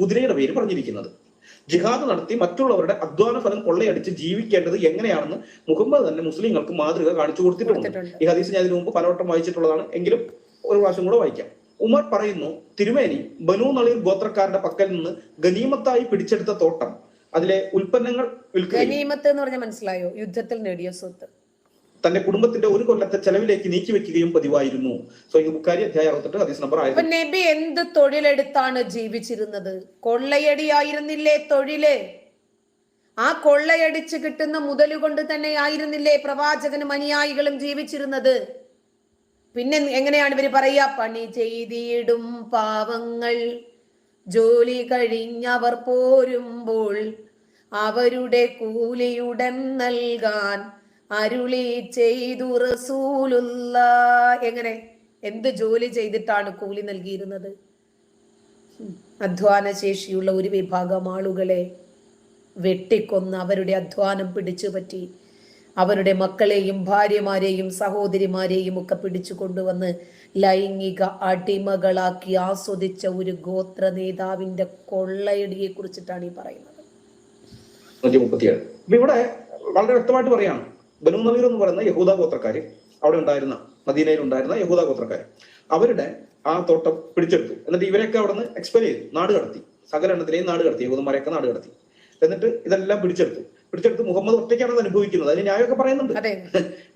കുതിരയുടെ പേര് പറഞ്ഞിരിക്കുന്നത്. ജിഹാദ് നടത്തി മറ്റുള്ളവരുടെ അധ്വാന ഫലം കൊള്ളയടിച്ച് ജീവിക്കേണ്ടത് എങ്ങനെയാണെന്ന് മുഹമ്മദ് തന്നെ മുസ്ലിങ്ങൾക്ക് മാതൃക കാണിച്ചു കൊടുത്തിട്ടുണ്ട്. ഈ ഹദീസ് ഞാൻ ഇതിനു മുമ്പ് പലവട്ടം വായിച്ചിട്ടുള്ളതാണ്. എങ്കിലും ഒരു പ്രാവശ്യം കൂടെ വായിക്കാം. ഉമർ പറയുന്നു തിരുമേനി ബനു നളീർ ഗോത്രക്കാരുടെ പക്കൽ നിന്ന് ഗനീമത്തായി പിടിച്ചെടുത്ത തോട്ടം. അതിലെ ഉൽപ്പന്നങ്ങൾ ഗനീമത്ത് എന്ന് പറഞ്ഞാൽ മനസ്സിലായോ? യുദ്ധത്തിൽ നേടിയ സ്വത്ത്. തന്റെ കുടുംബത്തിന്റെ ഒരു കൊല്ലത്തെ ചെലവിലേക്ക് നീക്കി വെക്കുകയും പതിവായിരുന്നു. സോ ഈ ബുക്കാരി അധ്യായ അറുപത്തെട്ട് ഹദീസ് നമ്പർ ആയിരത്തി നബി എന്ത് തൊഴിലെടുത്താണ് ജീവിച്ചിരുന്നത്? കൊള്ളയടിയായിരുന്നില്ലേ തൊഴിൽ? ആ കൊള്ളയടിച്ച് കിട്ടുന്ന മുതലുകൊണ്ട് തന്നെ ആയിരുന്നില്ലേ പ്രവാചകനും അനുയായികളും ജീവിച്ചിരുന്നത്? പിന്നെ എങ്ങനെയാണ് ഇവർ പറയാ പണി ചെയ്തിടും പാവങ്ങൾ. ജോലി കഴിഞ്ഞവർ പോരുമ്പോൾ അവരുടെ കൂലിയുടൻ നൽകാൻ അരുളി ചെയ്തു റസൂലുള്ള എങ്ങനെ? എന്ത് ജോലി ചെയ്തിട്ടാണ് കൂലി നൽകിയിരുന്നത്? അധ്വാന ശേഷിയുള്ള ഒരു വിഭാഗം ആളുകളെ വെട്ടിക്കൊന്ന് അവരുടെ അധ്വാനം പിടിച്ചു പറ്റി. അവരുടെ മക്കളെയും ഭാര്യമാരെയും സഹോദരിമാരെയും ഒക്കെ പിടിച്ചു കൊണ്ടുവന്ന് ലൈംഗിക അടിമകളാക്കി ആസ്വദിച്ച ഒരു ഗോത്ര നേതാവിന്റെ കൊള്ളയടിയെ കുറിച്ചിട്ടാണ് ഈ പറയുന്നത്. ഇവിടെ വളരെ വ്യക്തമായിട്ട് പറയാണ്. ബനു നവീർ എന്ന് പറയുന്ന യഹൂദ ഗോത്രക്കാര് അവിടെ ഉണ്ടായിരുന്ന മദീനയിൽ ഉണ്ടായിരുന്ന യഹൂദ ഗോത്രക്കാര്. അവരുടെ ആ തോട്ടം പിടിച്ചെടുത്തു. എന്നിട്ട് ഇവരെയൊക്കെ അവിടെ നിന്ന് എക്സ്പെൽ ചെയ്തു. നാട് കടത്തി. സകല എണ്ണത്തിലെയും നാട് കടത്തി. യഹൂദന്മാരെയൊക്കെ നാട് കടത്തി. എന്നിട്ട് ഇതെല്ലാം പിടിച്ചെടുത്തു. പിടിച്ചെടുത്ത് മുഹമ്മദ് ഒറ്റയ്ക്കാണ് അത് അനുഭവിക്കുന്നത്. അതിന് ന്യായമൊക്കെ പറയുന്നുണ്ട്.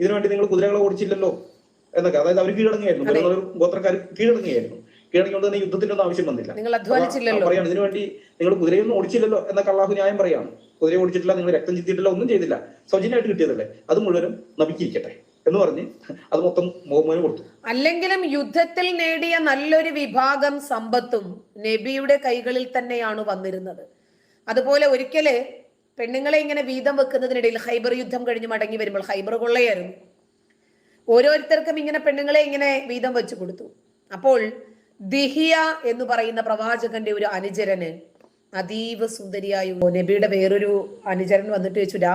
ഇതിനുവേണ്ടി നിങ്ങൾ കുതിരകളെ ഓടിച്ചില്ലല്ലോ എന്നൊക്കെ. അതായത് അവർ കീഴടങ്ങിയായിരുന്നു ബനു ഗോത്രക്കാർ കീഴടങ്ങിയായിരുന്നു കീഴടങ്ങിയോണ്ട് തന്നെ യുദ്ധത്തിന്റെ ഒന്നും ആവശ്യം വന്നില്ല. നിങ്ങൾ അധ്വാനിച്ചില്ലല്ലോ. പറയാണ് ഇതിനു വേണ്ടി നിങ്ങൾ കുതിരയൊന്നും ഓടിച്ചില്ലല്ലോ എന്ന അള്ളാഹു ന്യായം പറയാണ് കുതിര ഓടിച്ചിട്ടില്ല നിങ്ങൾ രക്തം ചിത്തിയിട്ടില്ല ഒന്നും ചെയ്തില്ല. സൗജന്യമായിട്ട് കിട്ടിയതല്ലേ? അത് മുഴുവനും നബിക്കിരിക്കട്ടെ എന്ന് പറഞ്ഞ് അത് മൊത്തം മുഹമ്മദിന് കൊടുത്തു. അല്ലെങ്കിലും യുദ്ധത്തിൽ നേടിയ നല്ലൊരു വിഭാഗം സമ്പത്തും നബിയുടെ കൈകളിൽ തന്നെയാണ് വന്നിരുന്നത്. അതുപോലെ ഒരിക്കൽ പെണ്ണുങ്ങളെ ഇങ്ങനെ വീതം വെക്കുന്നതിനിടയിൽ ഹൈബർ യുദ്ധം കഴിഞ്ഞ് മടങ്ങി വരുമ്പോൾ ഹൈബർ കൊള്ളയായിരുന്നു. ഓരോരുത്തർക്കും ഇങ്ങനെ പെണ്ണുങ്ങളെ ഇങ്ങനെ വീതം വെച്ചു കൊടുത്തു. അപ്പോൾ ദിഹിയ എന്ന് പറയുന്ന പ്രവാചകന്റെ ഒരു അനുചരന് അതീവ സുന്ദരിയായ നബിയുടെ വേറൊരു അനുചരൻ വന്നിട്ട് വെച്ചുടാ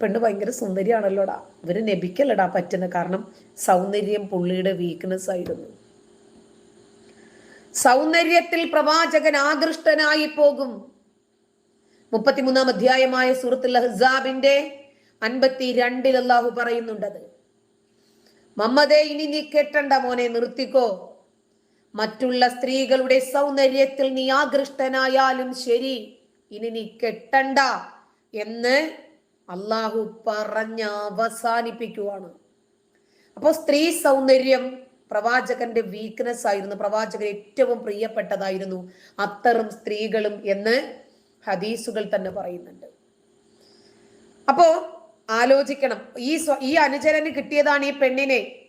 പെണ്ണ് ഭയങ്കര സുന്ദരിയാണല്ലോടാ. ഇവർ നബിക്കല്ലടാ പറ്റുന്ന കാരണം സൗന്ദര്യം പുള്ളിയുടെ വീക്ക്നെസ് ആയിരുന്നു. സൗന്ദര്യത്തിൽ പ്രവാചകൻ ആകൃഷ്ടനായി പോകും. മുപ്പത്തിമൂന്നാം അധ്യായമായ സൂറത്തുൽ ഹസാബിന്റെ അൻപത്തി രണ്ടിൽ അള്ളാഹു പറയുന്നുണ്ടത് മമ്മദേ ഇനി നീ കെട്ടണ്ട മോനെ നിർത്തിക്കോ. മറ്റുള്ള സ്ത്രീകളുടെ സൗന്ദര്യത്തിൽ നീ ആകൃഷ്ടനായാലും ശരി. ഇനി നീ കെട്ടണ്ട എന്ന് അള്ളാഹു പറഞ്ഞ് അവസാനിപ്പിക്കുവാണ്. അപ്പോൾ സ്ത്രീ സൗന്ദര്യം പ്രവാചകന്റെ വീക്ക്നെസ് ആയിരുന്നു. പ്രവാചകൻ ഏറ്റവും പ്രിയപ്പെട്ടതായിരുന്നു അത്തറും സ്ത്രീകളും എന്ന് ഹദീസുകൾ തന്നെ പറയുന്നുണ്ട്. അപ്പോ ആലോചിക്കണം. ഈ ഈ അനുചരന് കിട്ടിയതാണ് ഈ പെണ്ണിനെ.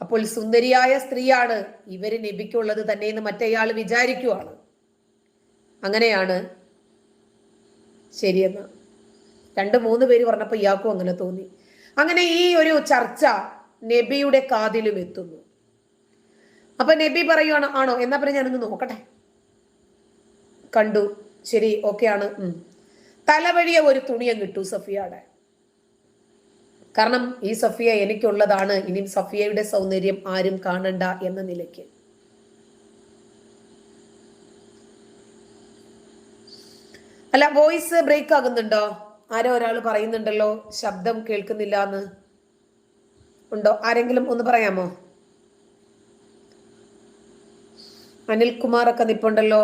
അപ്പോൾ സുന്ദരിയായ സ്ത്രീയാണ് ഇവർ നബിക്കുള്ളത് തന്നെ എന്ന് മറ്റേയാൾ വിചാരിക്കുവാണ്. അങ്ങനെയാണ്. ശരിയെന്ന് രണ്ട് മൂന്ന് പേര് പറഞ്ഞപ്പോൾ ഇയാൾക്കും അങ്ങനെ തോന്നി. അങ്ങനെ ഈ ഒരു ചർച്ച നബിയുടെ കാതിലും എത്തുന്നു. അപ്പൊ നബി പറയുവാണ് ആണോ? എന്നാ പിന്നെ ഞാനൊന്ന് നോക്കട്ടെ. കണ്ടു. ശരി ഓക്കെ ആണ്. തലവഴിയ ഒരു തുണിയും കിട്ടു സഫിയയുടെ കാരണം ഈ സഫിയ എനിക്കുള്ളതാണ്. ഇനി സഫിയയുടെ സൗന്ദര്യം ആരും കാണണ്ട എന്ന നിലയ്ക്ക്. അല്ല വോയിസ് ബ്രേക്ക് ആകുന്നുണ്ടോ? ആരോ ഒരാൾ പറയുന്നുണ്ടല്ലോ ശബ്ദം കേൾക്കുന്നില്ല എന്ന് ഉണ്ടോ? ആരെങ്കിലും ഒന്ന് പറയാമോ? അനിൽകുമാർ ഒക്കെ നിപ്പുണ്ടല്ലോ.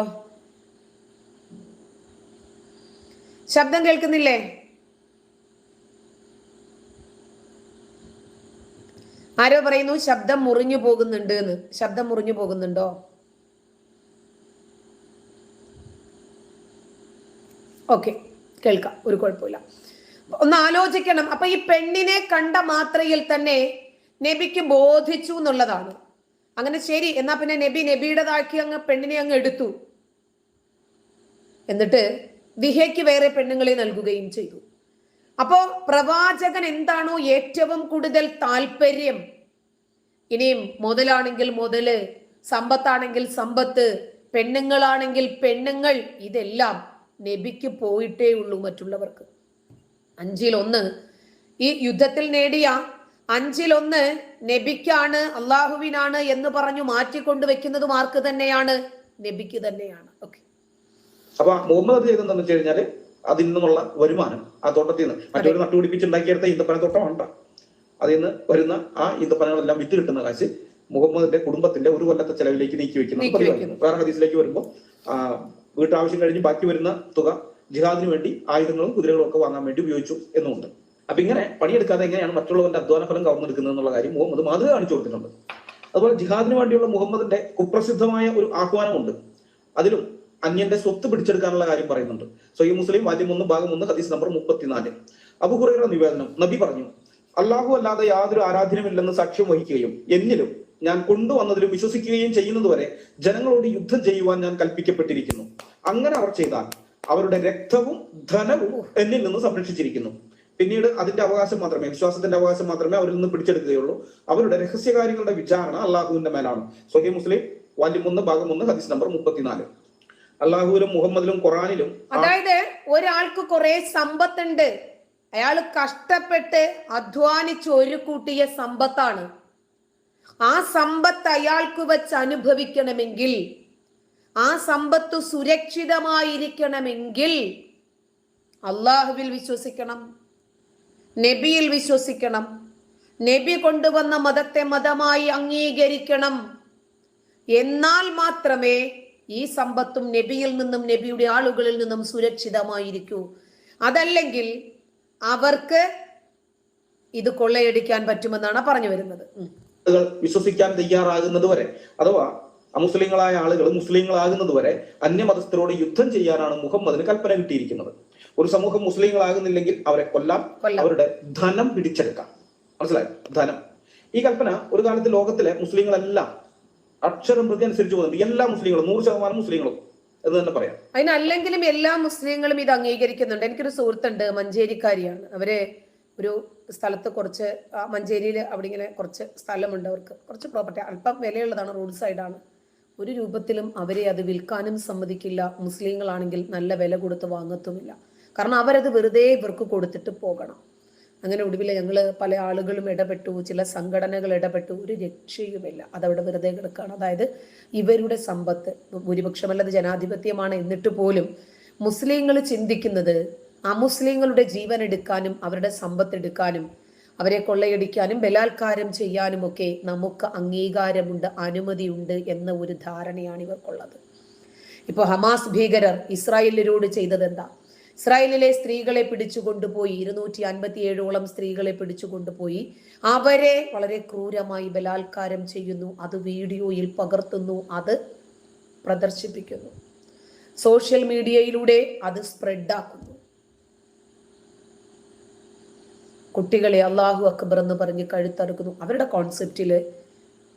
ശബ്ദം കേൾക്കുന്നില്ലേ? ആരോ പറയുന്നു ശബ്ദം മുറിഞ്ഞു പോകുന്നുണ്ട് എന്ന് ശബ്ദം മുറിഞ്ഞു പോകുന്നുണ്ടോ? ഓക്കെ കേൾക്കാം ഒരു കുഴപ്പമില്ല. ഒന്ന് ആലോചിക്കണം. അപ്പൊ ഈ പെണ്ണിനെ കണ്ട മാത്രയിൽ തന്നെ നബിക്ക് ബോധിച്ചു എന്നുള്ളതാണ്. അങ്ങനെ ശരി എന്നാ പിന്നെ നബി നബിയുടേതാക്കി അങ്ങ് പെണ്ണിനെ അങ്ങ് എടുത്തു. എന്നിട്ട് ദിഹയ്ക്ക് വേറെ പെണ്ണുങ്ങളെ നൽകുകയും ചെയ്തു. അപ്പോ പ്രവാചകൻ എന്താണോ ഏറ്റവും കൂടുതൽ താല്പര്യം? ഇനിയും മുതലാണെങ്കിൽ മുതൽ സമ്പത്താണെങ്കിൽ സമ്പത്ത് പെണ്ണുങ്ങളാണെങ്കിൽ പെണ്ണുങ്ങൾ ഇതെല്ലാം നബിക്ക് പോയിട്ടേ ഉള്ളൂ മറ്റുള്ളവർക്ക്. അഞ്ചിലൊന്ന് ഈ യുദ്ധത്തിൽ നേടിയ അഞ്ചിലൊന്ന് നബിക്കാണ് അള്ളാഹുവിനാണ് എന്ന് പറഞ്ഞു മാറ്റിക്കൊണ്ട് വെക്കുന്നതും ആർക്ക് തന്നെയാണ് നബിക്ക് തന്നെയാണ്. ഓക്കെ. അപ്പൊ മുഹമ്മദ് ചെയ്തെന്ന് വെച്ച് കഴിഞ്ഞാൽ അതിൽ നിന്നുള്ള വരുമാനം ആ തോട്ടത്തിൽ നിന്ന് മറ്റൊരു നട്ടുപിടിപ്പിച്ചുണ്ടാക്കിയെടുത്ത ഈന്തപ്പന തോട്ടമുണ്ട അതിൽ നിന്ന് വരുന്ന ആ ഈന്തപ്പനകളെല്ലാം വിറ്റ് കിട്ടുന്ന കാശ് മുഹമ്മദിന്റെ കുടുംബത്തിന്റെ ഒരു കൊല്ലത്തെ ചെലവിലേക്ക് നീക്കി വെക്കുന്ന നീക്കി പതിവായിരുന്നു. വെക്കുന്നു. വേറെ ഹദീസിലേക്ക് വരുമ്പോൾ ആ വീട്ടാവശ്യം കഴിഞ്ഞ് ബാക്കി വരുന്ന തുക ജിഹാദിന് വേണ്ടി ആയുധങ്ങളും കുതിരകളും ഒക്കെ വാങ്ങാൻ വേണ്ടി ഉപയോഗിച്ചു എന്നുണ്ട്. അപ്പൊ ഇങ്ങനെ പണിയെടുക്കാതെ എങ്ങനെയാണ് മറ്റുള്ളവന്റെ അധ്വാന ഫലം കവർന്നെടുക്കുന്നത് എന്നുള്ള കാര്യം മുഹമ്മദ് മാതൃക കാണിച്ചു കൊടുത്തിട്ടുണ്ട്. അതുപോലെ ജിഹാദിന് വേണ്ടിയുള്ള മുഹമ്മദിന്റെ കുപ്രസിദ്ധമായ ഒരു ആഹ്വാനമുണ്ട്. അതിലും അന്യന്റെ സ്വത്ത് പിടിച്ചെടുക്കാനുള്ള കാര്യം പറയുന്നുണ്ട്. സൊയ്യ മുസ്ലിം ആദ്യം ഒന്ന് ഭാഗം ഒന്ന് ഹദീസ് നമ്പർ മുപ്പത്തിനാല്. അബുഹുറയുടെ നിവേദനം നബി പറഞ്ഞു. അള്ളാഹു അല്ലാതെ യാതൊരു ആരാധനമില്ലെന്ന് സാക്ഷ്യം വഹിക്കുകയും എന്നിലും ഞാൻ കൊണ്ടുവന്നതിലും വിശ്വസിക്കുകയും ചെയ്യുന്നതുവരെ ജനങ്ങളോട് യുദ്ധം ചെയ്യുവാൻ ഞാൻ കൽപ്പിക്കപ്പെട്ടിരിക്കുന്നു. അങ്ങനെ അവർ ചെയ്താൽ അവരുടെ രക്തവും ധനവും എന്നിൽ നിന്ന് സംരക്ഷിച്ചിരിക്കുന്നു. പിന്നീട് അതിന്റെ അവകാശം മാത്രമേ വിശ്വാസത്തിന്റെ അവകാശം മാത്രമേ അവരിൽ നിന്ന് പിടിച്ചെടുക്കുകയുള്ളൂ. അവരുടെ രഹസ്യകാര്യങ്ങളുടെ വിചാരണ അള്ളാഹുവിന്റെ മേലാണ്. സൊഹി മുസ്ലിം വാല്യം ഒന്ന് ഭാഗം ഒന്ന് ഹദീസ് നമ്പർ മുപ്പത്തിനാല്. അള്ളാഹുവിലും മുഹമ്മദിലും ഖുറാനിലും അതായത് ഒരാൾക്ക് കുറെ സമ്പത്തുണ്ട്. അയാൾ കഷ്ടപ്പെട്ട് അധ്വാനിച്ച് ഒരു കൂട്ടിയ സമ്പത്താണ്. ആ സമ്പത്ത് അയാൾക്ക് വെച്ച് അനുഭവിക്കണമെങ്കിൽ ആ സമ്പത്ത് സുരക്ഷിതമായിരിക്കണമെങ്കിൽ അള്ളാഹുവിൽ വിശ്വസിക്കണം നബിയിൽ വിശ്വസിക്കണം നബി കൊണ്ടുവന്ന മതത്തെ മതമായി അംഗീകരിക്കണം. എന്നാൽ മാത്രമേ ഈ സമ്പത്തും നബിയിൽ നിന്നും നബിയുടെ ആളുകളിൽ നിന്നും സുരക്ഷിതമായിരിക്കൂ. അതല്ലെങ്കിൽ അവർക്ക് ഇത് കൊള്ളയടിക്കാൻ പറ്റുമെന്നാണ് പറഞ്ഞു വരുന്നത്. വിശ്വസിക്കാൻ തയ്യാറാകുന്നത് വരെ അഥവാ അമുസ്ലിങ്ങളായ ആളുകൾ മുസ്ലിങ്ങളാകുന്നത് വരെ അന്യമതസ്ഥരോട് യുദ്ധം ചെയ്യാനാണ് മുഹമ്മദിന് കൽപ്പന കിട്ടിയിരിക്കുന്നത്. ഒരു സമൂഹം മുസ്ലിങ്ങളാകുന്നില്ലെങ്കിൽ അവരെ കൊല്ലാം. അവരുടെ ധനം പിടിച്ചെടുക്കാം. മനസ്സിലായോ? ധനം. ഈ കൽപ്പന ഒരു കാലത്ത് ലോകത്തിലെ മുസ്ലിങ്ങളെല്ലാം അക്ഷരം പ്രതി അനുസരിച്ച് പോകുന്നുണ്ട്. എല്ലാ മുസ്ലിങ്ങളും നൂറ് ശതമാനം മുസ്ലിങ്ങളും എന്ന് തന്നെ പറയാം. അതിനല്ലെങ്കിലും എല്ലാ മുസ്ലിങ്ങളും ഇത് അംഗീകരിക്കുന്നുണ്ട്. എനിക്കൊരു സുഹൃത്തുണ്ട് മഞ്ചേരിക്കാരിയാണ്. അവർ ഒരു സ്ഥലത്ത് കുറച്ച് മഞ്ചേരിയിൽ അവിടെ ഇങ്ങനെ കുറച്ച് സ്ഥലമുണ്ട്. അവർക്ക് കുറച്ച് പ്രോപ്പർട്ടി അല്പം വിലയുള്ളതാണ് റോഡ് സൈഡാണ് ഒരു രൂപത്തിലും അവരെ അത് വിൽക്കാനും സമ്മതിക്കില്ല. മുസ്ലിങ്ങളാണെങ്കിൽ നല്ല വില കൊടുത്ത് വാങ്ങത്തുമില്ല. കാരണം അവരത് വെറുതെ ഇവർക്ക് കൊടുത്തിട്ട് പോകണം. അങ്ങനെ ഒടുവിൽ ഞങ്ങൾ പല ആളുകളും ഇടപെട്ടു ചില സംഘടനകൾ ഇടപെട്ടു ഒരു രക്ഷയുമില്ല. അതവിടെ വെറുതെ കിടക്കുകയാണ് അതായത് ഇവരുടെ സമ്പത്ത് ഭൂരിപക്ഷമല്ലത് ജനാധിപത്യമാണ് എന്നിട്ട് പോലും മുസ്ലിങ്ങൾ ചിന്തിക്കുന്നത് അമുസ്ലിങ്ങളുടെ ജീവൻ എടുക്കാനും അവരുടെ സമ്പത്ത് എടുക്കാനും അവരെ കൊള്ളയടിക്കാനും ബലാത്കാരം ചെയ്യാനും ഒക്കെ നമുക്ക് അംഗീകാരമുണ്ട് അനുമതിയുണ്ട് എന്ന ഒരു ധാരണയാണ് ഇവർക്കുള്ളത്. ഇപ്പോൾ ഹമാസ് ഭീകരർ ഇസ്രായേലിനോട് ചെയ്തത് എന്താ? ഇസ്രായേലിലെ സ്ത്രീകളെ പിടിച്ചു കൊണ്ടുപോയി. ഇരുന്നൂറ്റി അൻപത്തി ഏഴോളം സ്ത്രീകളെ പിടിച്ചു കൊണ്ടുപോയി. അവരെ വളരെ ക്രൂരമായി ബലാത്കാരം ചെയ്യുന്നു. അത് വീഡിയോയിൽ പകർത്തുന്നു. അത് പ്രദർശിപ്പിക്കുന്നു. സോഷ്യൽ മീഡിയയിലൂടെ അത് സ്പ്രെഡാക്കുന്നു. കുട്ടികളെ അള്ളാഹു അക്ബർ എന്ന് പറഞ്ഞ് കഴുത്തറുക്കുന്നു. അവരുടെ കോൺസെപ്റ്റിൽ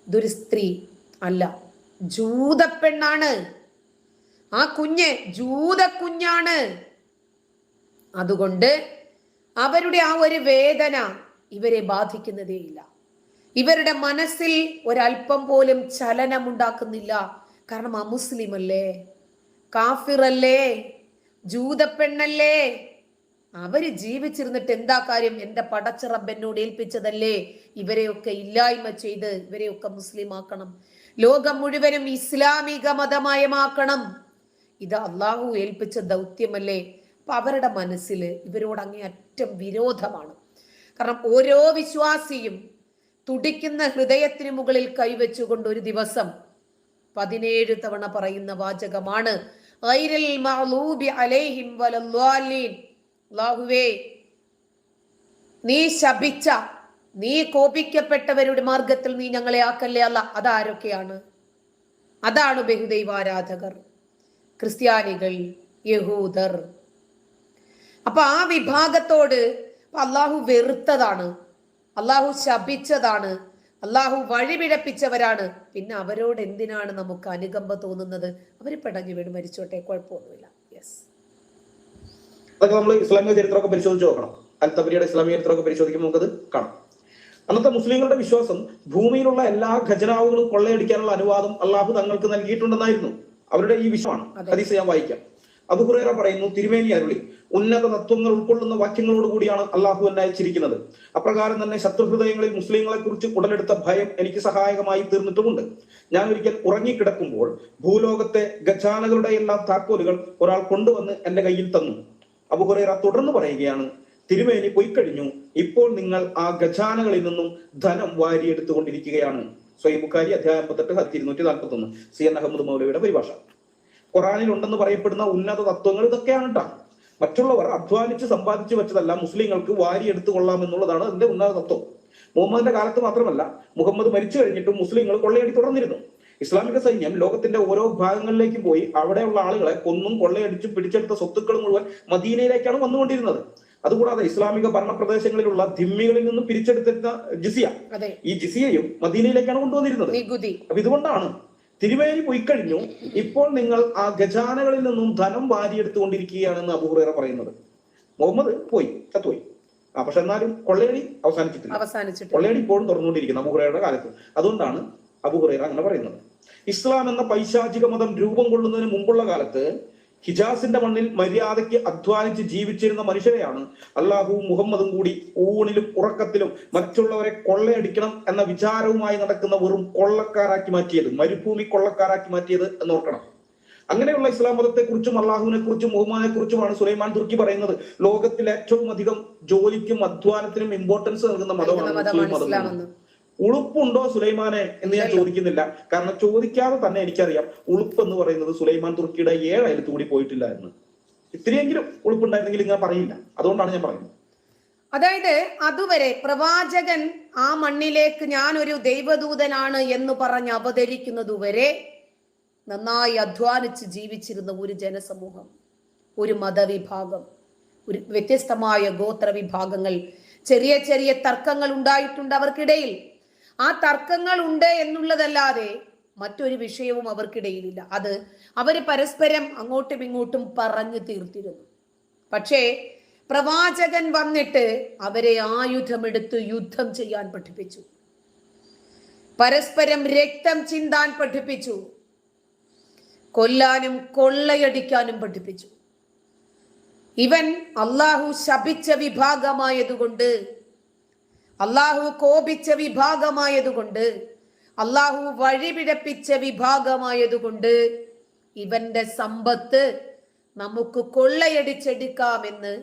ഇതൊരു സ്ത്രീ അല്ല ജൂതപ്പെണ്ണാണ്. ആ കുഞ്ഞ് ജൂത കുഞ്ഞാണ് അതുകൊണ്ട് അവരുടെ ആ ഒരു വേദന ഇവരെ ബാധിക്കുന്നതേയില്ല. ഇവരുടെ മനസ്സിൽ ഒരല്പം പോലും ചലനം ഉണ്ടാക്കുന്നില്ല കാരണം ആ മുസ്ലിം അല്ലേ കാഫിറല്ലേ? ജൂതപ്പെണ്ണല്ലേ? അവർ ജീവിച്ചിരുന്നിട്ട് എന്താ കാര്യം? എന്റെ പടച്ചിറബ് എന്നോട് ഏൽപ്പിച്ചതല്ലേ? ഇവരെയൊക്കെ ഇല്ലായ്മ ചെയ്ത് ഇവരെയൊക്കെ മുസ്ലിം ആക്കണം ലോകം മുഴുവനും ഇസ്ലാമിക മതമയമാക്കണം. ഇത് അള്ളാഹു ഏൽപ്പിച്ച ദൗത്യമല്ലേ? അപ്പൊ അവരുടെ മനസ്സിൽ ഇവരോട് അങ്ങേയറ്റം വിരോധമാണ്. കാരണം ഓരോ വിശ്വാസിയും തുടിക്കുന്ന ഹൃദയത്തിന് മുകളിൽ കൈവച്ചുകൊണ്ട് ഒരു ദിവസം പതിനേഴ് തവണ പറയുന്ന വാചകമാണ് നീ ശപിച്ച നീ കോപിക്കപ്പെട്ടവരുടെ മാർഗത്തിൽ നീ ഞങ്ങളെ ആക്കല്ലേ അല്ല? അതാരൊക്കെയാണ്? അതാണ് ബഹുദൈവാരാധകർ ക്രിസ്ത്യാനികൾ യഹൂദർ അപ്പൊ ആ വിഭാഗത്തോട് അള്ളാഹു വെറുത്തതാണ്. അള്ളാഹു ശപിച്ചതാണ്. അള്ളാഹു വഴിപിഴപ്പിച്ചവരാണ്. പിന്നെ അവരോട് എന്തിനാണ് നമുക്ക് അനുകമ്പ തോന്നുന്നത്? അവർ പെടഞ്ഞു വീണ് മരിച്ചോട്ടെ കുഴപ്പമൊന്നുമില്ല. യെസ് അതൊക്കെ നമ്മൾ ഇസ്ലാമിക ചരിത്രമൊക്കെ പരിശോധിച്ച് നോക്കണം. അൽ തബരിയുടെ ഇസ്ലാമിക ചരിത്രമൊക്കെ പരിശോധിക്കുമ്പോൾ നമുക്കത് കാണാം. അന്നത്തെ മുസ്ലിങ്ങളുടെ വിശ്വാസം ഭൂമിയിലുള്ള എല്ലാ ഖജനാവുകളും കൊള്ളയടിക്കാനുള്ള അനുവാദം അള്ളാഹു തങ്ങൾക്ക് നൽകിയിട്ടുണ്ടെന്നായിരുന്നു. അവരുടെ ഈ വിശ്വാസമാണ്. അതെ. ഹദീസ് ഞാൻ വായിക്കാം. അബുഹുറേറ പറയുന്നു തിരുമേനി അരുളി ഉന്നത തത്വങ്ങൾ ഉൾക്കൊള്ളുന്ന വാക്യങ്ങളോട് കൂടിയാണ് അള്ളാഹു എന്നെ അയച്ചിരിക്കുന്നത്. അപ്രകാരം തന്നെ ശത്രുഹൃദയങ്ങളിൽ മുസ്ലിങ്ങളെ കുറിച്ച് ഉടലെടുത്ത ഭയം എനിക്ക് സഹായകമായി തീർന്നിട്ടുമുണ്ട്. ഞാൻ ഒരിക്കൽ ഉറങ്ങിക്കിടക്കുമ്പോൾ ഭൂലോകത്തെ ഗജാനകളുടെ എല്ലാം താക്കോലുകൾ ഒരാൾ കൊണ്ടുവന്ന് എന്റെ കയ്യിൽ തന്നു. അബുഹുറേറ തുടർന്ന് പറയുകയാണ് തിരുമേനി പോയി കഴിഞ്ഞു. ഇപ്പോൾ നിങ്ങൾ ആ ഗജാനകളിൽ നിന്നും ധനം വാരിയെടുത്തുകൊണ്ടിരിക്കുകയാണ്. സ്വയം ബുഖാരി അധ്യായം ഹത്തി ഇരുന്നൂറ്റി നാൽപ്പത്തി ഒന്ന് സി എൻ അഹമ്മദ് മൗലവിയുടെ പരിഭാഷ. ഖുറാനിൽ ഉണ്ടെന്ന് പറയപ്പെടുന്ന ഉന്നത തത്വങ്ങൾ ഇതൊക്കെയാണ് കേട്ടോ മറ്റുള്ളവർ അധ്വാനിച്ച് സമ്പാദിച്ചു വെച്ചതല്ല മുസ്ലിങ്ങൾക്ക് വാരിയെടുത്തു കൊള്ളാം എന്നുള്ളതാണ് അതിന്റെ ഉന്നത തത്വം. മുഹമ്മദിന്റെ കാലത്ത് മാത്രമല്ല മുഹമ്മദ് മരിച്ചു കഴിഞ്ഞിട്ടും മുസ്ലിങ്ങൾ കൊള്ളയടി തുടർന്നിരുന്നു. ഇസ്ലാമിക സൈന്യം ലോകത്തിന്റെ ഓരോ ഭാഗങ്ങളിലേക്കും പോയി അവിടെയുള്ള ആളുകളെ കൊന്നും കൊള്ളയടിച്ചും പിടിച്ചെടുത്ത സ്വത്തുക്കൾ മുഴുവൻ മദീനയിലേക്കാണ് വന്നുകൊണ്ടിരുന്നത്. അതുകൂടാതെ ഇസ്ലാമിക ഭരണപ്രദേശങ്ങളിലുള്ള ധിമ്മികളിൽ നിന്നും പിരിച്ചെടുത്തിരുന്ന ജിസിയ. ഈ ജിസിയയും മദീനയിലേക്കാണ് കൊണ്ടുവന്നിരുന്നത്. അപ്പൊ ഇതുകൊണ്ടാണ് തിരുവേലി പോയി കഴിഞ്ഞു. ഇപ്പോൾ നിങ്ങൾ ആ ഖജാനകളിൽ നിന്നും ധനം വാരിയെടുത്തുകൊണ്ടിരിക്കുകയാണെന്ന് അബൂഹുറേറ പറയുന്നത്. മുഹമ്മദ് പോയി ചത്തുപോയി. ആ പക്ഷെ എന്നാലും കൊള്ളയടി അവസാനിച്ചിട്ടില്ല. അവസാനിച്ചിട്ട് കൊള്ളയടി ഇപ്പോഴും തുറന്നുകൊണ്ടിരിക്കുന്നു അബുഹുറയുടെ കാലത്ത്. അതുകൊണ്ടാണ് അബുഹുറൈറ അങ്ങനെ പറയുന്നത്. ഇസ്ലാം എന്ന പൈശാചിക മതം രൂപം കൊള്ളുന്നതിന് മുമ്പുള്ള കാലത്ത് ഹിജാസിന്റെ മണ്ണിൽ മര്യാദയ്ക്ക് അധ്വാനിച്ച് ജീവിച്ചിരുന്ന മനുഷ്യരെയാണ് അള്ളാഹുവും മുഹമ്മദും കൂടി ഊണിലും ഉറക്കത്തിലും മറ്റുള്ളവരെ കൊള്ളയടിക്കണം എന്ന വിചാരവുമായി നടക്കുന്ന വെറും കൊള്ളക്കാരാക്കി മാറ്റിയത് മരുഭൂമി കൊള്ളക്കാരാക്കി മാറ്റിയത് എന്ന് ഓർക്കണം അങ്ങനെയുള്ള ഇസ്ലാം മതത്തെ കുറിച്ചും അള്ളാഹുവിനെ കുറിച്ചും മുഹമ്മദിനെ കുറിച്ചുമാണ് സുലൈമാൻ തുർക്കി പറയുന്നത്. ലോകത്തിൽ ഏറ്റവും അധികം ജോലിക്കും അധ്വാനത്തിനും ഇമ്പോർട്ടൻസ് നൽകുന്ന മതമാണ് മുസ്ലിം മതം ഉളുപ്പുണ്ടോ സുലൈമാനെ എന്ന് ഞാൻ ചോദിക്കുന്നില്ല. കാരണം ചോദിക്കാതെ തന്നെ എനിക്കറിയാം ഉളുപ്പ് എന്ന് പറയുന്നത് സുലൈമാൻ തുർക്കിയുടെ ഏഴ് കൂടി പോയിട്ടില്ല എന്ന്. ഇത്രയെങ്കിലും ഉളുപ്പുണ്ടായിരുന്നെങ്കിൽ ഇങ്ങനെ പറയില്ല. അതുകൊണ്ടാണ് ഞാൻ പറയുന്നത്. അതായത് അതുവരെ പ്രവാചകൻ ആ മണ്ണിലേക്ക് ഞാൻ ഒരു ദൈവദൂതനാണ് എന്ന് പറഞ്ഞ് അവതരിക്കുന്നതുവരെ നന്നായി അധ്വാനിച്ച് ജീവിച്ചിരുന്ന ഒരു ജനസമൂഹം ഒരു മതവിഭാഗം ഒരു വ്യത്യസ്തമായ ഗോത്ര വിഭാഗങ്ങൾ ചെറിയ ചെറിയ തർക്കങ്ങൾ ഉണ്ടായിട്ടുണ്ട് അവർക്കിടയിൽ. ആ തർക്കങ്ങൾ ഉണ്ട് എന്നുള്ളതല്ലാതെ മറ്റൊരു വിഷയവും അവർക്കിടയിലില്ല. അത് അവർ പരസ്പരം അങ്ങോട്ടും ഇങ്ങോട്ടും പറഞ്ഞു തീർത്തിരുന്നു. പക്ഷേ പ്രവാചകൻ വന്നിട്ട് അവരെ ആയുധമെടുത്ത് യുദ്ധം ചെയ്യാൻ പഠിപ്പിച്ചു. പരസ്പരം രക്തം ചിന്താൻ പഠിപ്പിച്ചു. കൊല്ലാനും കൊള്ളയടിക്കാനും പഠിപ്പിച്ചു. ഇവൻ അള്ളാഹു ശപിച്ച വിഭാഗമായതുകൊണ്ട് അള്ളാഹു കോപിച്ച വിഭാഗമായതുകൊണ്ട് അള്ളാഹു വഴിപിഴപ്പിച്ച വിഭാഗമായതുകൊണ്ട് ഇവന്റെ സമ്പത്ത് നമുക്ക് കൊള്ളയടിച്ചെടുക്കാമെന്ന്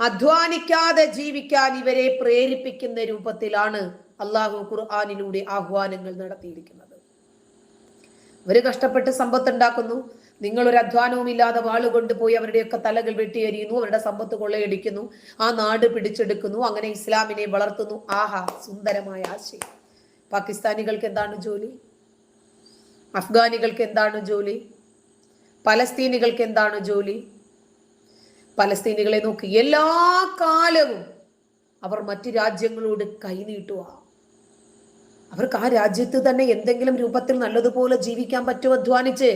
അധ്വാനിക്കാതെ ജീവിക്കാൻ ഇവരെ പ്രേരിപ്പിക്കുന്ന രൂപത്തിലാണ് അള്ളാഹു ഖുർആാനിലൂടെ ആഹ്വാനങ്ങൾ നടത്തിയിരിക്കുന്നത്. അവർ കഷ്ടപ്പെട്ട് സമ്പത്ത് ഉണ്ടാക്കുന്നു. നിങ്ങൾ ഒരു അധ്വാനവും ഇല്ലാതെ വാളുകൊണ്ട് പോയി അവരുടെയൊക്കെ തലകൾ വെട്ടിയെരിയുന്നു അവരുടെ സമ്പത്ത് കൊള്ളയടിക്കുന്നു ആ നാട് പിടിച്ചെടുക്കുന്നു അങ്ങനെ ഇസ്ലാമിനെ വളർത്തുന്നു. ആഹാ സുന്ദരമായ ആശയം. പാകിസ്ഥാനികൾക്ക് എന്താണ് ജോലി? അഫ്ഗാനികൾക്ക് എന്താണ് ജോലി? പലസ്തീനികൾക്ക് എന്താണ് ജോലി? പലസ്തീനികളെ നോക്കി എല്ലാ കാലവും അവർ മറ്റു രാജ്യങ്ങളോട് കൈനീട്ടുക അവർക്ക് ആ രാജ്യത്ത് തന്നെ എന്തെങ്കിലും രൂപത്തിൽ നല്ലതുപോലെ ജീവിക്കാൻ പറ്റുമോ അധ്വാനിച്ച്?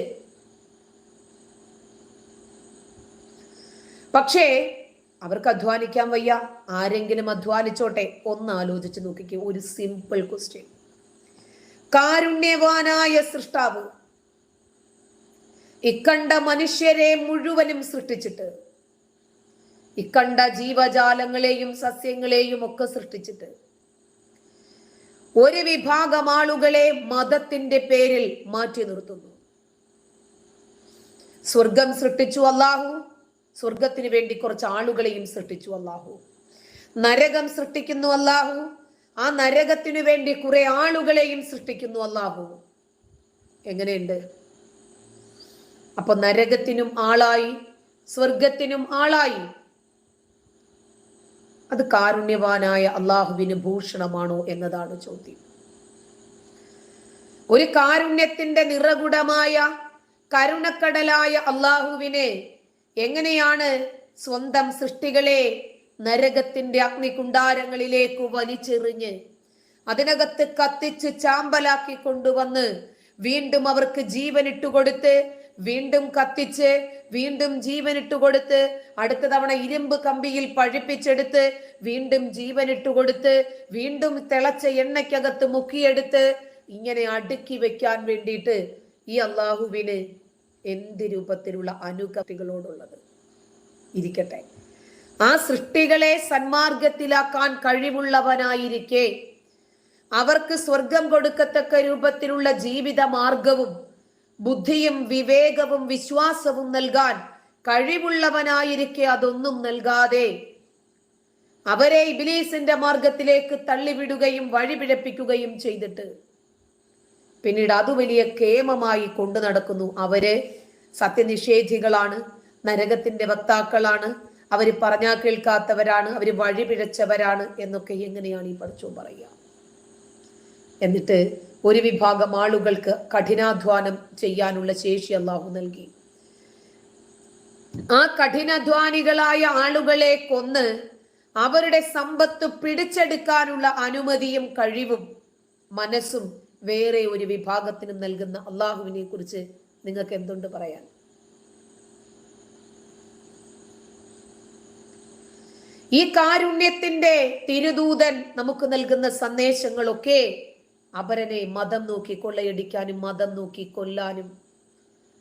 പക്ഷേ അവർക്ക് അധ്വാനിക്കാൻ വയ്യ. ആരെങ്കിലും അധ്വാനിച്ചോട്ടെ. ഒന്ന് ആലോചിച്ച് നോക്കിക്കേ. ഒരു സിമ്പിൾ ക്വസ്റ്റ്യൻ കാരുണ്യവാനായ സൃഷ്ടാവ് ഇക്കണ്ട മനുഷ്യരെ മുഴുവനും സൃഷ്ടിച്ചിട്ട് ഇക്കണ്ട ജീവജാലങ്ങളെയും സസ്യങ്ങളെയും ഒക്കെ സൃഷ്ടിച്ചിട്ട് ഒരു വിഭാഗം ആളുകളെ മതത്തിന്റെ പേരിൽ മാറ്റി നിർത്തുന്നു. സ്വർഗം സൃഷ്ടിച്ചു അല്ലാഹു. സ്വർഗത്തിന് വേണ്ടി കുറച്ച് ആളുകളെയും സൃഷ്ടിച്ചു അല്ലാഹു. നരകം സൃഷ്ടിക്കുന്നു അല്ലാഹു. ആ നരകത്തിനു വേണ്ടി കുറെ ആളുകളെയും സൃഷ്ടിക്കുന്നു അല്ലാഹു. എങ്ങനെയുണ്ട്? അപ്പൊ നരകത്തിനും ആളായി സ്വർഗത്തിനും ആളായി. അത് കാരുണ്യവാനായ അള്ളാഹുവിന് ഭൂഷണമാണോ എന്നതാണ് ചോദ്യം. ഒരു കാരുണ്യത്തിന്റെ നിറകുടമായ കരുണക്കടലായ അള്ളാഹുവിനെ എങ്ങനെയാണ് സ്വന്തം സൃഷ്ടികളെ നരകത്തിന്റെ അഗ്നികുണ്ടാരങ്ങളിലേക്ക് വലിച്ചെറിഞ്ഞ് അതിനകത്ത് കത്തിച്ച് ചാമ്പലാക്കി കൊണ്ടുവന്ന് വീണ്ടും അവർക്ക് ജീവനിട്ട് കൊടുത്ത് വീണ്ടും കത്തിച്ച് വീണ്ടും ജീവനിട്ട് കൊടുത്ത് അടുത്ത തവണ ഇരുമ്പ് കമ്പിയിൽ പഴിപ്പിച്ചെടുത്ത് വീണ്ടും ജീവനിട്ട് കൊടുത്ത് വീണ്ടും തിളച്ച എണ്ണയ്ക്കകത്ത് മുക്കിയെടുത്ത് ഇങ്ങനെ അടുക്കി വെക്കാൻ വേണ്ടിയിട്ട് ഈ അള്ളാഹുവിന് എന്ത് രൂപത്തിലുള്ള അനുഗതികളോടുള്ളത്? ഇരിക്കട്ടെ. ആ സൃഷ്ടികളെ സന്മാർഗത്തിലാക്കാൻ കഴിവുള്ളവനായിരിക്കെ. അവർക്ക് സ്വർഗം കൊടുക്കത്തക്ക രൂപത്തിലുള്ള ജീവിത മാർഗവും ബുദ്ധിയും വിവേകവും വിശ്വാസവും നൽകാൻ കഴിവുള്ളവനായിരിക്കെ അതൊന്നും നൽകാതെ അവരെ ഇബിലീസിന്റെ മാർഗത്തിലേക്ക് തള്ളിവിടുകയും വഴിപിഴപ്പിക്കുകയും ചെയ്തിട്ട് പിന്നീട് അത് വലിയ കേമമായി കൊണ്ടു നടക്കുന്നു. അവർ സത്യനിഷേധികളാണ് നരകത്തിന്റെ വക്താക്കളാണ് അവർ പറഞ്ഞാൽ കേൾക്കാത്തവരാണ് അവർ വഴിപിഴച്ചവരാണ് എന്നൊക്കെ എങ്ങനെയാണ് ഈ പഠിച്ചു പറയുക? എന്നിട്ട് ഒരു വിഭാഗം ആളുകൾക്ക് കഠിനാധ്വാനം ചെയ്യാനുള്ള ശേഷി അള്ളാഹു നൽകി. ആ കഠിനാധ്വാനികളായ ആളുകളെ കൊന്ന് അവരുടെ സമ്പത്ത് പിടിച്ചെടുക്കാനുള്ള അനുമതിയും കഴിവും മനസ്സും വേറെ ഒരു വിഭാഗത്തിന് നൽകുന്ന അള്ളാഹുവിനെ കുറിച്ച് നിങ്ങൾക്ക് എന്തുണ്ട് പറയാൻ? ഈ കാരുണ്യത്തിന്റെ തിരുദൂതൻ നമുക്ക് നൽകുന്ന സന്ദേശങ്ങളൊക്കെ അപരനെ മതം നോക്കി കൊള്ളയടിക്കാനും മതം നോക്കി കൊല്ലാനും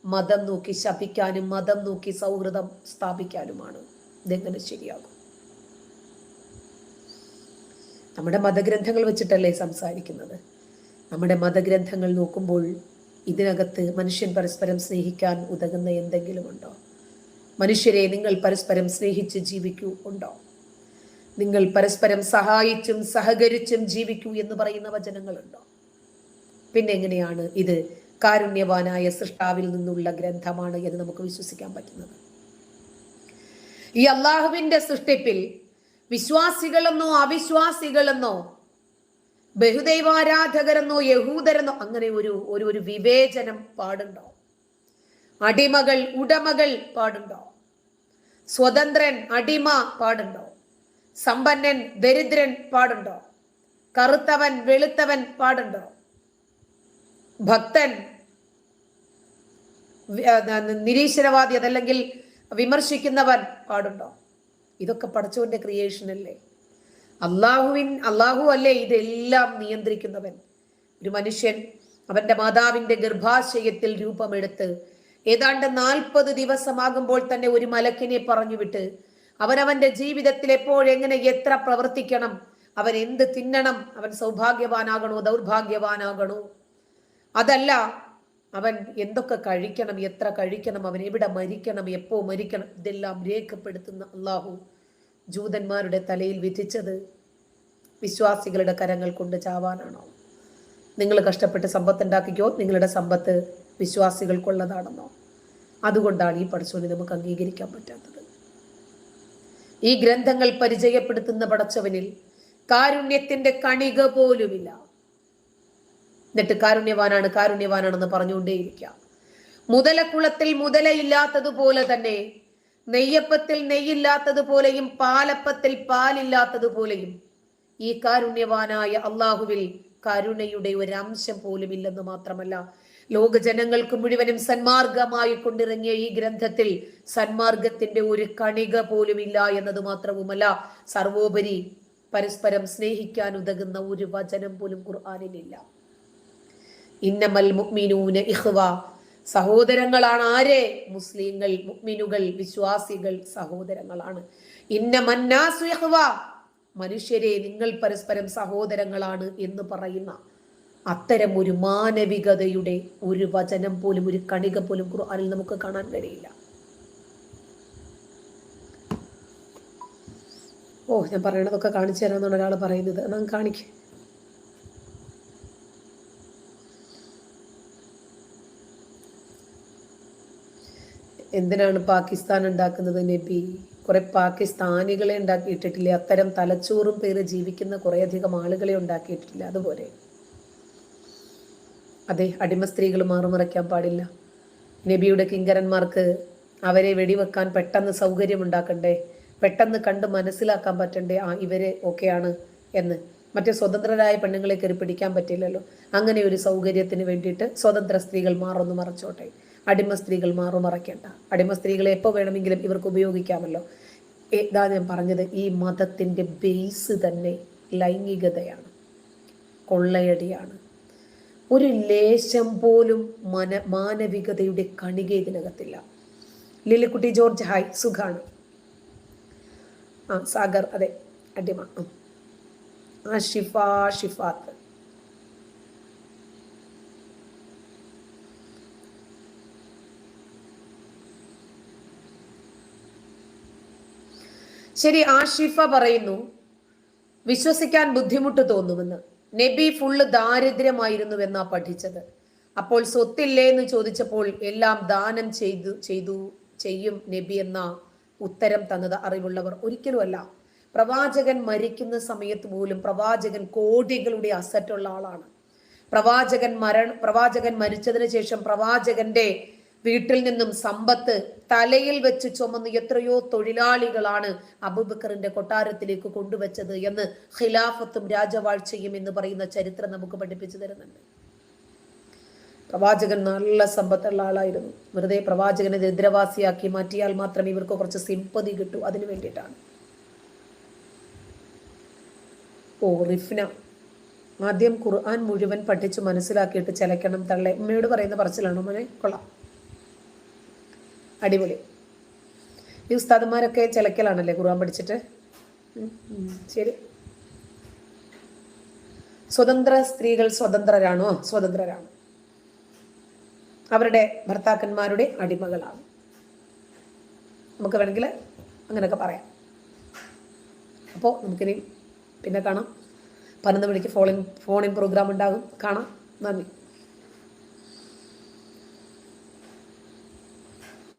മതം നോക്കി ശപിക്കാനും മതം നോക്കി സൗഹൃദം സ്ഥാപിക്കാനുമാണ്. ഇതെങ്ങനെ ശരിയാകും? നമ്മുടെ മതഗ്രന്ഥങ്ങൾ വെച്ചിട്ടല്ലേ സംസാരിക്കുന്നത്? നമ്മുടെ മതഗ്രന്ഥങ്ങൾ നോക്കുമ്പോൾ ഇതിനകത്ത് മനുഷ്യൻ പരസ്പരം സ്നേഹിക്കാൻ ഉതകുന്ന എന്തെങ്കിലും ഉണ്ടോ മനുഷ്യരെ നിങ്ങൾ പരസ്പരം സ്നേഹിച്ച് ജീവിക്കൂ ഉണ്ടോ? നിങ്ങൾ പരസ്പരം സഹായിച്ചും സഹകരിച്ചും ജീവിക്കൂ എന്ന് പറയുന്ന വചനങ്ങളുണ്ടോ? പിന്നെ എങ്ങനെയാണ് ഇത് കാരുണ്യവാനായ സൃഷ്ടാവിൽ നിന്നുള്ള ഗ്രന്ഥമാണ് എന്ന് നമുക്ക് വിശ്വസിക്കാൻ പറ്റുന്നത്? ഈ അള്ളാഹുവിന്റെ സൃഷ്ടിപ്പിൽ വിശ്വാസികളെന്നോ അവിശ്വാസികളെന്നോ ബഹുദൈവാരാധകരെന്നോ യഹൂദരെന്നോ അങ്ങനെ ഒരു ഒരു ഒരു വിവേചനം പാടുണ്ടോ അടിമകൾ ഉടമകൾ പാടുണ്ടോ സ്വതന്ത്രൻ അടിമ പാടുണ്ടോ സമ്പന്നൻ ദരിദ്രൻ പാടുണ്ടോ കറുത്തവൻ വെളുത്തവൻ പാടുണ്ടോ ഭക്തൻ നിരീശ്വരവാദി അതല്ലെങ്കിൽ വിമർശിക്കുന്നവൻ പാടുണ്ടോ ഇതൊക്കെ പഠിച്ചവന്റെ ക്രിയേഷൻ അല്ലേ? അള്ളാഹുവിൻ അള്ളാഹു അല്ലേ ഇതെല്ലാം നിയന്ത്രിക്കുന്നവൻ? ഒരു മനുഷ്യൻ അവന്റെ മാതാവിന്റെ ഗർഭാശയത്തിൽ രൂപമെടുത്ത് ഏതാണ്ട് നാൽപ്പത് ദിവസമാകുമ്പോൾ തന്നെ ഒരു മലക്കിനെ പറഞ്ഞു വിട്ട് അവനവന്റെ ജീവിതത്തിൽ എപ്പോഴെങ്ങനെ എത്ര പ്രവർത്തിക്കണം അവൻ എന്ത് തിന്നണം അവൻ സൗഭാഗ്യവാനാകണോ ദൗർഭാഗ്യവാനാകണോ? അതല്ല അവൻ എന്തൊക്കെ കഴിക്കണം എത്ര കഴിക്കണം അവൻ എവിടെ മരിക്കണം എപ്പോ മരിക്കണം ഇതെല്ലാം രേഖപ്പെടുത്തുന്ന അള്ളാഹു ജൂതന്മാരുടെ തലയിൽ വിധിച്ചത് വിശ്വാസികളുടെ കരങ്ങൾ കൊണ്ട് ചാവാനാണോ? നിങ്ങൾ കഷ്ടപ്പെട്ട് സമ്പത്ത് ഉണ്ടാക്കിക്കോ നിങ്ങളുടെ സമ്പത്ത് വിശ്വാസികൾക്കുള്ളതാണെന്നോ? അതുകൊണ്ടാണ് ഈ പഠിച്ചോനെ നമുക്ക് അംഗീകരിക്കാൻ പറ്റാത്തത്. ഈ ഗ്രന്ഥങ്ങൾ പരിചയപ്പെടുത്തുന്ന പടച്ചവനിൽ കാരുണ്യത്തിന്റെ കണിക പോലുമില്ല. എന്നിട്ട് കാരുണ്യവാനാണ് കാരുണ്യവാനാണെന്ന് പറഞ്ഞുകൊണ്ടേയിരിക്കുക മുതലക്കുളത്തിൽ മുതലയില്ലാത്തതുപോലെ തന്നെ നെയ്യപ്പത്തിൽ നെയ്യില്ലാത്തതുപോലെയും പാലപ്പത്തിൽ പാലില്ലാത്തതുപോലെയും ഈ കാരുണ്യവാനായ അള്ളാഹുവിൽ കരുണയുടെ ഒരംശം പോലും ഇല്ലെന്ന് മാത്രമല്ല ലോക ജനങ്ങൾക്ക് മുഴുവനും സന്മാർഗമായി കൊണ്ടിറങ്ങിയ ഈ ഗ്രന്ഥത്തിൽ സന്മാർഗത്തിന്റെ ഒരു കണിക പോലും ഇല്ല എന്നത് മാത്രവുമല്ല സർവോപരി പരസ്പരം സ്നേഹിക്കാൻ ഉതകുന്ന ഒരു വചനം പോലും ഖുർആാനിലില്ല. ഇന്നമൽ മുഅ്മിനൂന ഇഖ്വ സഹോദരങ്ങളാണ് ആരെ മുസ്ലിങ്ങൾ മുഗ്മിനുകൾ വിശ്വാസികൾ സഹോദരങ്ങളാണ്. ഇന്നമന്നാസു ഇഖ്വ മനുഷ്യരെ നിങ്ങൾ പരസ്പരം സഹോദരങ്ങളാണ് എന്ന് പറയുന്ന അത്തരം ഒരു മാനവികതയുടെ ഒരു വചനം പോലും ഒരു കണിക പോലും ഖുർആനിൽ നമുക്ക് കാണാൻ കഴിയില്ല. ഓ ഞാൻ പറയണതൊക്കെ കാണിച്ചു തരാമെന്നാണ് ഒരാൾ പറയുന്നത്. നാം കാണിക്കേ. എന്തിനാണ് പാകിസ്ഥാൻ ഉണ്ടാക്കുന്നത് നബി? കുറെ പാകിസ്ഥാനികളെ ഉണ്ടാക്കിയിട്ടിട്ടില്ല? അത്തരം തലച്ചോറും പേര് ജീവിക്കുന്ന കുറേയധികം ആളുകളെ ഉണ്ടാക്കിയിട്ടില്ല? അതുപോലെ. അതെ അടിമ സ്ത്രീകൾ മാറുമറയ്ക്കാൻ പാടില്ല. നബിയുടെ കിങ്കരന്മാർക്ക് അവരെ വെടിവെക്കാൻ പെട്ടെന്ന് സൗകര്യം ഉണ്ടാക്കണ്ടേ പെട്ടെന്ന് കണ്ട് മനസ്സിലാക്കാൻ പറ്റണ്ടേ? ആ ഇവരെ ഓക്കെയാണ് എന്ന്. മറ്റേ സ്വതന്ത്രരായ പെണ്ണുങ്ങളെ കയറി പിടിക്കാൻ പറ്റില്ലല്ലോ. അങ്ങനെ ഒരു സൗകര്യത്തിന് വേണ്ടിയിട്ട് സ്വതന്ത്ര സ്ത്രീകൾ മാറൊന്ന് മറച്ചോട്ടെ. അടിമ സ്ത്രീകൾ മാറു മറയ്ക്കേണ്ട. അടിമ സ്ത്രീകളെ എപ്പോൾ വേണമെങ്കിലും ഇവർക്ക് ഉപയോഗിക്കാമല്ലോ. ഏതാ ഞാൻ പറഞ്ഞത് ഈ മതത്തിന്റെ ബേസ് തന്നെ ലൈംഗികതയാണ്. കൊള്ളയടിയാണ്. ഒരു ലേശം പോലും മന മാനവികതയുടെ കണിക ഇതിനകത്തില്ല. ലില്ലിക്കുട്ടി ജോർജ് ഹായ് സുഖാണ്? ആ സാഗർ അതെ അടിമ. ആ ഷിഫ ഷിഫാത്ത്. ശരി ആഷിഫ പറയുന്നു വിശ്വസിക്കാൻ ബുദ്ധിമുട്ട് തോന്നുമെന്ന്. നബി ഫുള്ള് ദാരിദ്ര്യമായിരുന്നുവെന്നാ പഠിച്ചത്. അപ്പോൾ സ്വത്തില്ലേ എന്ന് ചോദിച്ചപ്പോൾ എല്ലാം ദാനം ചെയ്തു ചെയ്തു ചെയ്യും നബി എന്ന ഉത്തരം തന്നത് അറിവുള്ളവർ ഒരിക്കലുമല്ല. പ്രവാചകൻ മരിക്കുന്ന സമയത്ത് പോലും പ്രവാചകൻ കോടികളുടെ അസറ്റുള്ള ആളാണ്. പ്രവാചകൻ മരൺ പ്രവാചകൻ മരിച്ചതിന് ശേഷം പ്രവാചകന്റെ വീട്ടിൽ നിന്നും സമ്പത്ത് തലയിൽ വെച്ച് ചുമന്ന് എത്രയോ തൊഴിലാളികളാണ് അബൂബക്കറിന്റെ കൊട്ടാരത്തിലേക്ക് കൊണ്ടുവച്ചത് എന്ന് ഖിലാഫത്തും രാജവാഴ്ചയും എന്ന് പറയുന്ന ചരിത്രം നമുക്ക് പഠിപ്പിച്ചു തരുന്നുണ്ട്. പ്രവാചകൻ നല്ല സമ്പത്തുള്ള ആളായിരുന്നു. വെറുതെ പ്രവാചകനെ ദരിദ്രവാസിയാക്കി മാറ്റിയാൽ മാത്രമേ ഇവർക്ക് കുറച്ച് സിമ്പതി കിട്ടൂ. അതിനു വേണ്ടിയിട്ടാണ്. ഓ റിഫ്ന. ആദ്യം ഖുർആൻ മുഴുവൻ പഠിച്ചു മനസ്സിലാക്കിയിട്ട് ചലക്കണം തള്ളെ. ഉമ്മയോട് പറയുന്ന പറച്ചിലാണോ മോനെ? കൊള്ളാം. അടിപൊളി. ഈ ഉസ്താദന്മാരൊക്കെ ചിലക്കലാണല്ലേ ഖുർആൻ പഠിച്ചിട്ട്? ശരി. സ്വതന്ത്ര സ്ത്രീകൾ സ്വതന്ത്രരാണോ? സ്വതന്ത്രരാണ്. അവരുടെ ഭർത്താക്കന്മാരുടെ അടിമകളാണ്. നമുക്ക് വേണമെങ്കിൽ അങ്ങനെയൊക്കെ പറയാം. അപ്പോൾ നമുക്കിനി പിന്നെ കാണാം. പതിനൊന്ന് മണിക്ക് ഫോളിങ് ഫോണിൻ പ്രോഗ്രാം ഉണ്ടാകും. കാണാം. നന്ദി.